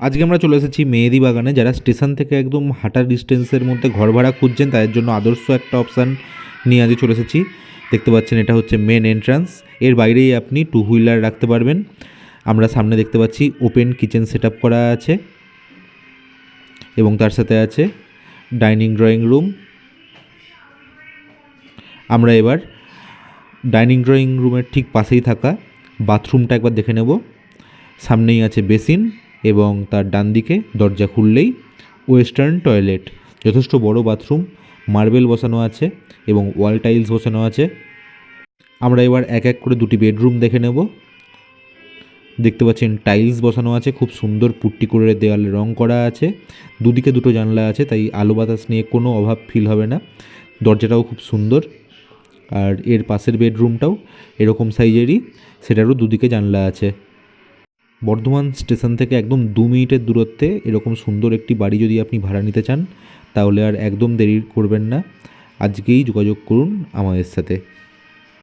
আজকে আমরা চলে এসেছি মেহেদি বাগানে, যারা স্টেশন থেকে একদম হাঁটার ডিস্টেন্সের মধ্যে ঘর ভাড়া খুঁজছেন, তাদের জন্য আদর্শ একটা অপশান নিয়ে আজকে চলে এসেছি। দেখতে পাচ্ছেন, এটা হচ্ছে মেন এন্ট্রান্স এর বাইরেই আপনি টু হুইলার রাখতে পারবেন। আমরা সামনে দেখতে পাচ্ছি ওপেন কিচেন সেট করা আছে এবং তার সাথে আছে ডাইনিং ড্রয়িং রুম আমরা এবার ডাইনিং ড্রয়িং রুমের ঠিক পাশেই থাকা। বাথরুমটা একবার দেখে নেব। সামনেই আছে বেসিন এবং তার ডান দিকে দরজা খুললেই ওয়েস্টার্ন টয়লেট, যথেষ্ট বড় বাথরুম, মার্বেল বসানো আছে এবং ওয়াল টাইলস বসানো আছে। আমরা এবার এক এক করে দুটি বেডরুম দেখে নেব। দেখতে পাচ্ছেন টাইলস বসানো আছে, খুব সুন্দর পুট্টি করে দেওয়ালে রং করা আছে। দুদিকে দুটো জানলা আছে, তাই আলো বাতাস নিয়ে কোনো অভাব ফিল হবে না। দরজাটাও খুব সুন্দর। আর এর পাশের বেডরুমটাও এরকম সাইজেরই, সেটারও দুদিকে জানলা আছে। বর্ধমান স্টেশন থেকে একদম দু মিনিটের দূরত্বে এরকম সুন্দর একটি বাড়ি যদি আপনি ভাড়া নিতে চান, তাহলে আর একদম দেরি করবেন না। আজকেই যোগাযোগ করুন আমাদের সাথে।